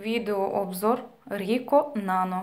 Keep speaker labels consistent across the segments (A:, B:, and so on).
A: Відеообзор Ріко Нано.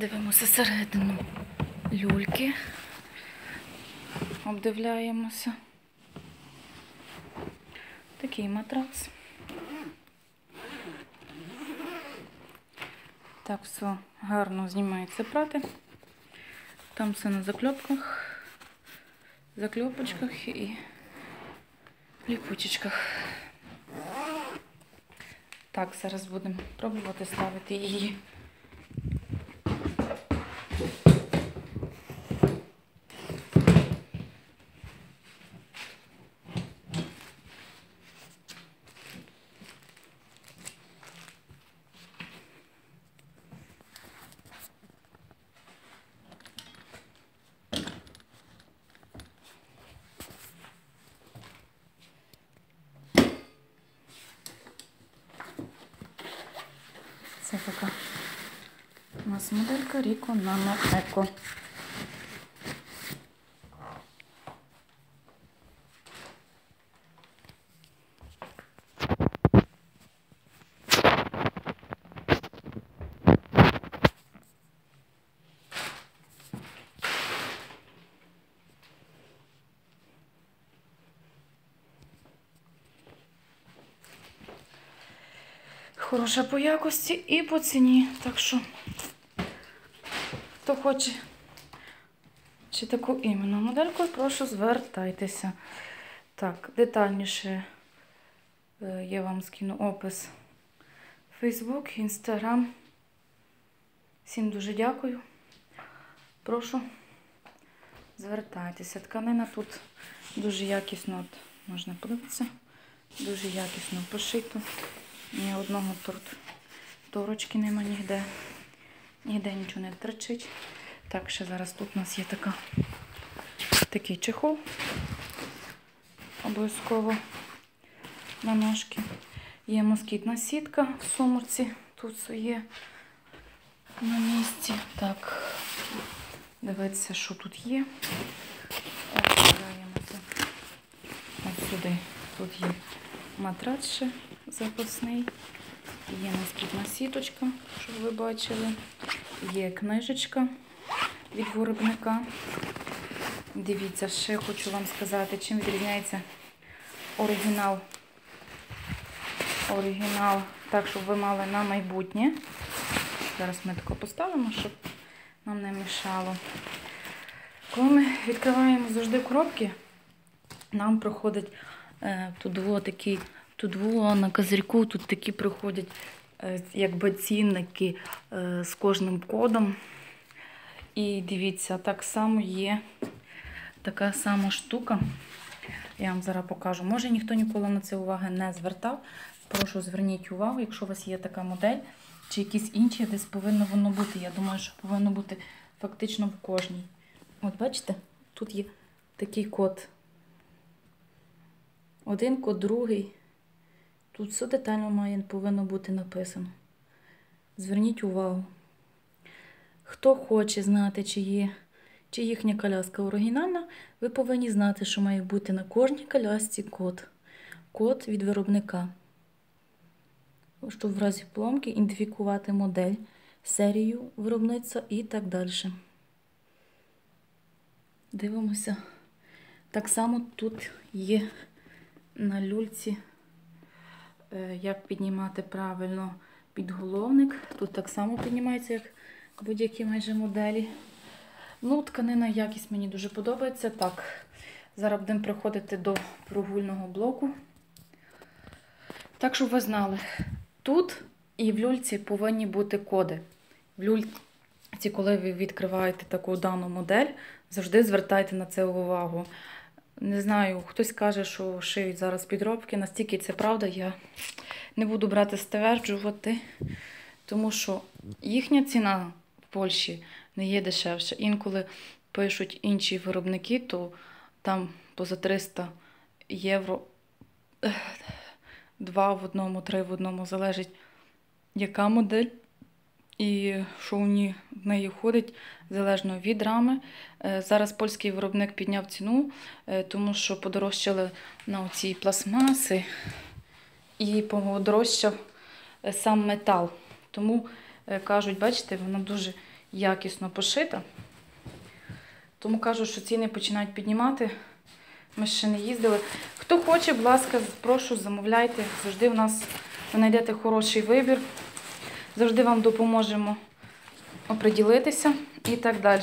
A: Дивимося середину люльки. Обдивляємося. Такий матрац. Так, все гарно знімається прати. Там все на закльопках, закльопочках і ліпучечках. Так, зараз будемо пробувати ставити її. Це така у нас моделька Ріко Нано Еко. Хороша по якості і по ціні. Так що, хто хоче чи таку іменну модельку, прошу звертайтеся. Так, детальніше е, я вам скину опис Facebook, Instagram. Всім дуже дякую. Прошу звертайтеся. Тканина тут дуже якісно, от, можна подивитися, дуже якісно пошито. Ні одного торт, торочки нема ніде. Ніде нічого не тричить. Так, ще зараз тут у нас є така, такий чехол. Обов'язково на ножки. Є москітна сітка в сумурці. Тут є на місці. Так, дивіться, що тут є. Ось сюди. Тут є матрац ще запасний. Є москітна сіточка, щоб ви бачили. Є книжечка від виробника. Дивіться, ще хочу вам сказати, чим відрізняється оригінал. Оригінал, так, щоб ви мали на майбутнє. Зараз ми тако поставимо, щоб нам не мішало. Коли ми відкриваємо завжди коробки, нам проходить е, тут такі, тут во на козирьку, тут такі приходять е, якби цінники е, з кожним кодом. І дивіться, так само є така сама штука. Я вам зараз покажу. Може ніхто ніколи на це уваги не звертав. Прошу зверніть увагу, якщо у вас є така модель, чи якісь інші, десь повинно воно бути. Я думаю, що повинно бути фактично в кожній. От бачите, тут є такий код. Один код, другий. Тут все детально має повинно бути написано. Зверніть увагу. Хто хоче знати, чи є, чи їхня коляска оригінальна, ви повинні знати, що має бути на кожній колясці код. Код від виробника. Щоб в разі поломки ідентифікувати модель, серію виробництва і так далі. Дивимося. Так само тут є на люльці, як піднімати правильно підголовник. Тут так само піднімається, як будь-які майже моделі. Ну, тканина якість мені дуже подобається. Так, зараз будемо приходити до прогульного блоку. Так, щоб ви знали, тут і в люльці повинні бути коди. В люльці, коли ви відкриваєте таку дану модель, завжди звертайте на це увагу. Не знаю, хтось каже, що шиють зараз підробки, настільки це правда, я не буду брати стверджувати, тому що їхня ціна в Польщі не є дешевша. Інколи пишуть інші виробники, то там поза 300 євро два в одному, три в одному залежить, яка модель і що в неї входить, залежно від рами. Е, Зараз польський виробник підняв ціну, е, тому що подорожчали на оці пластмаси і подорожчав е, сам метал. Тому кажуть, бачите, вона дуже якісно пошита. Тому кажуть, що ціни починають піднімати. Ми ще не їздили. Хто хоче, будь ласка, прошу, замовляйте. Завжди в нас ви знайдете хороший вибір. Завжди вам допоможемо оприділитися і так далі.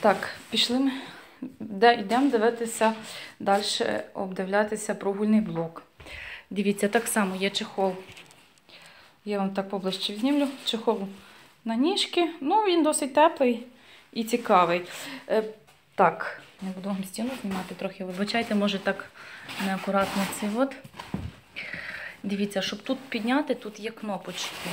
A: Так, пішли ми. Де, йдемо дивитися далі, обдивлятися прогульний блок. Дивіться, так само є чехол. Я вам так поближче знімлю. Чехол на ніжки. Ну, він досить теплий і цікавий. Е, так, не буду вам стіну знімати трохи. Вибачайте, може так неакуратно цей от. Дивіться, щоб тут підняти, тут є кнопочки.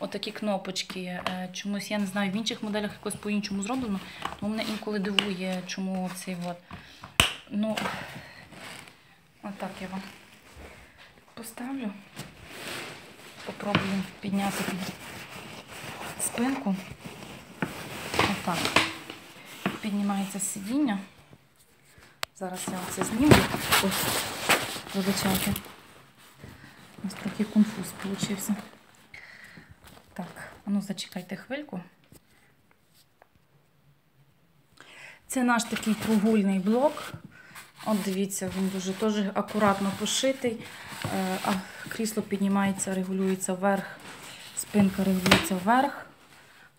A: Отакі кнопочки. Е, Чомусь, я не знаю, в інших моделях якось по-іншому зроблено, тому мене інколи дивує, чому цей от. Ну, отак я вам поставлю. Попробую підняти спинку. Отак. Піднімається сидіння. Зараз я оце зніму. Ось, вибачайте. Ось трохи конфуз получився. Так, ну зачекайте хвильку. Це наш такий прогульний блок. От дивіться, він дуже теж акуратно пошитий, е, а крісло піднімається, регулюється вверх, спинка регулюється вверх.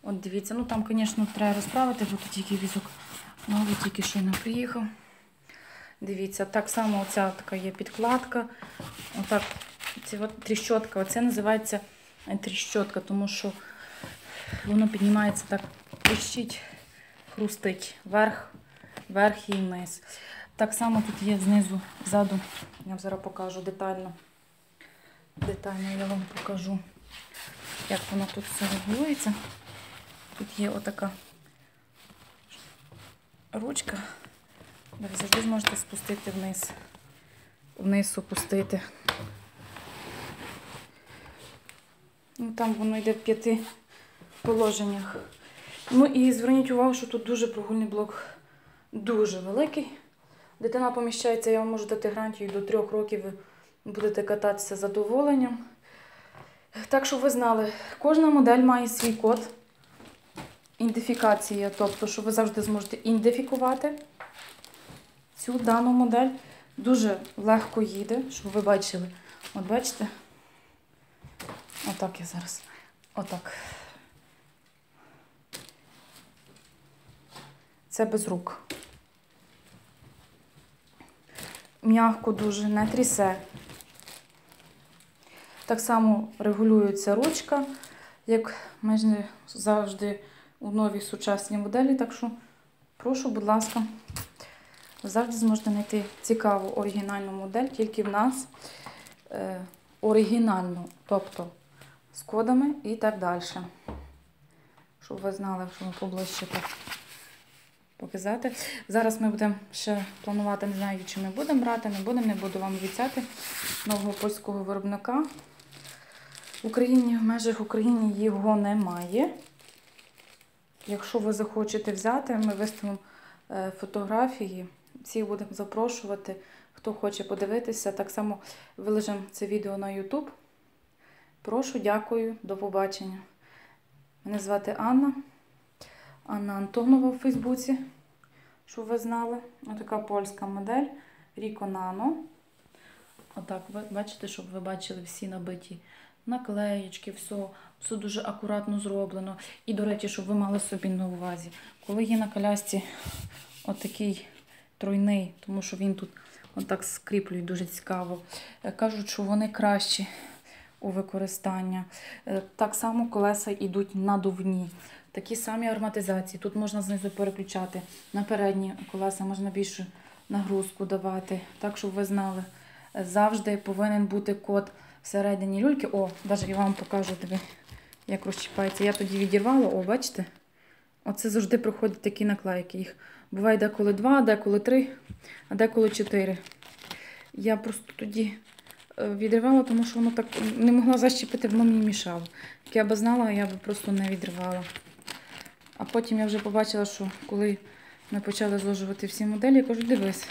A: От дивіться, ну там, звісно, треба розправити, бо тут тільки візок новий, тільки щойно приїхав. Дивіться, так само оця така є підкладка. Отак, ці от тріщотка. Оце називається е, тріщотка, тому що воно піднімається так, тріщить, хрустить вверх, вверх і вниз. Так само тут є знизу, ззаду. Я вам зараз покажу детально. Детально я вам покажу, як воно тут все регулюється. Тут є отака ручка, де ви завжди зможете спустити вниз. Вниз опустити. Ну, там воно йде в п'яти положеннях. Ну і зверніть увагу, що тут дуже прогульний блок дуже великий. Дитина поміщається, я вам можу дати гарантію до трьох років ви будете кататися задоволенням. Так що ви знали, кожна модель має свій код ідентифікації, тобто, що ви завжди зможете ідентифікувати цю дану модель. Дуже легко їде, щоб ви бачили. От бачите? Отак я зараз. Отак. Це без рук. М'ягко дуже, не трісе. Так само регулюється ручка, як майже завжди у новій сучасній моделі. Так що прошу, будь ласка, завжди зможете знайти цікаву оригінальну модель, тільки в нас е, оригінальну, тобто з кодами і так далі. Щоб ви знали, що ми поближче так показати. Зараз ми будемо ще планувати, не знаю, чи ми будемо брати, не будемо, не буду вам обіцяти нового польського виробника. В Україні, в межах України його немає. Якщо ви захочете взяти, ми виставимо е, фотографії, всіх будемо запрошувати. Хто хоче подивитися, так само вилежимо це відео на YouTube. Прошу, дякую, до побачення. Мене звати Анна. Анна Антонова в Фейсбуці, щоб ви знали. Ось така польська модель Rico Nano. Отак, бачите, щоб ви бачили всі набиті наклеєчки, все, все дуже акуратно зроблено. І, до речі, щоб ви мали собі на увазі, коли є на колясці отакий тройний, тому що він тут отак скріплює дуже цікаво. Кажуть, що вони кращі у використанні. Е, Так само колеса йдуть надувні. Такі самі ароматизації. Тут можна знизу переключати на передні колеса, можна більшу нагрузку давати. Так, щоб ви знали, завжди повинен бути код всередині люльки. О, навіть я вам покажу тобі, як розчіпається. Я тоді відірвала, о, бачите? Оце завжди проходять такі наклейки. Їх буває деколи два, деколи три, а деколи чотири. Я просто тоді е, відривала, тому що воно так не могла защепити, воно мені мішало. Як я б знала, я б просто не відривала. А потім я вже побачила, що коли ми почали зложувати всі моделі, я кажу, дивись,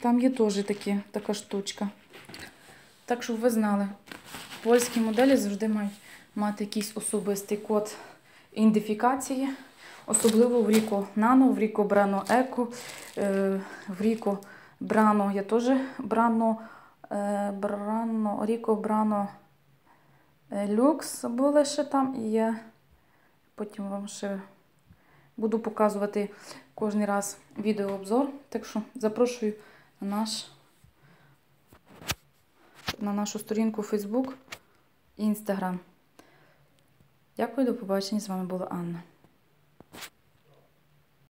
A: там є теж такі, така штучка. Так, щоб ви знали, польські моделі завжди мають мати якийсь особистий код ідентифікації, особливо в Ріко Нано, в Ріко Брано Еко, е, в Ріко Брано, я теж Брано, е, Брано, Ріко Брано е, Люкс були ще там, і я потім вам ще буду показувати кожен раз відеообзор. Так що запрошую на наш на нашу сторінку Facebook і Instagram. Дякую, до побачення. З вами була Анна.